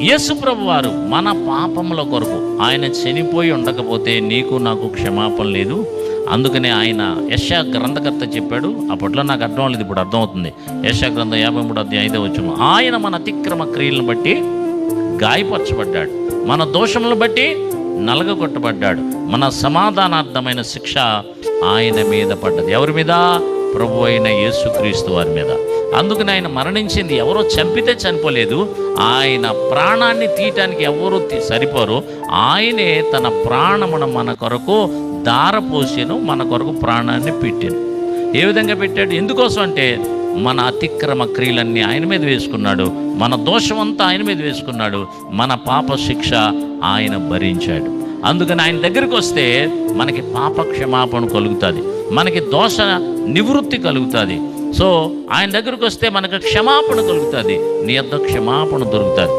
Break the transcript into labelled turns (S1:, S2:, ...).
S1: యేసు ప్రభు వారు మన పాపముల కొరకు ఆయన చనిపోయి ఉండకపోతే నీకు నాకు క్షమాపణ లేదు. అందుకనే ఆయన యశా గ్రంథకర్త చెప్పాడు. అప్పట్లో నాకు అర్థం లేదు ఇప్పుడు అర్థమవుతుంది యశా గ్రంథం యాభై మూడు అధ్యాయం ఐదో వచ్చును ఆయన మన అతిక్రమ క్రియలను బట్టి గాయపరచబడ్డాడు. మన దోషములను బట్టి నలగగొట్టబడ్డాడు. మన సమాధానార్థమైన శిక్ష ఆయన మీద పడ్డది. ఎవరి మీద? ప్రభు అయిన యేసుక్రీస్తు వారి మీద. అందుకని ఆయన మరణించింది. ఎవరో చంపితే చనిపోలేదు. ఆయన ప్రాణాన్ని తీయటానికి ఎవరు సరిపోరు. ఆయనే తన ప్రాణమును మన కొరకు దారపోసెను మన కొరకు ప్రాణాన్ని పెట్టాను. ఏ విధంగా పెట్టాడు? ఎందుకోసం అంటే మన అతిక్రమ క్రియలన్నీ ఆయన మీద వేసుకున్నాడు. మన దోషమంతా ఆయన మీద వేసుకున్నాడు. మన పాప శిక్ష ఆయన భరించాడు. అందుకని ఆయన దగ్గరికి వస్తే మనకి పాప క్షమాపణ కలుగుతుంది మనకి దోష నివృత్తి కలుగుతుంది. సో ఆయన దగ్గరికి వస్తే మనకు క్షమాపణ కలుగుతుంది నీ యొక్క క్షమాపణ దొరుకుతుంది.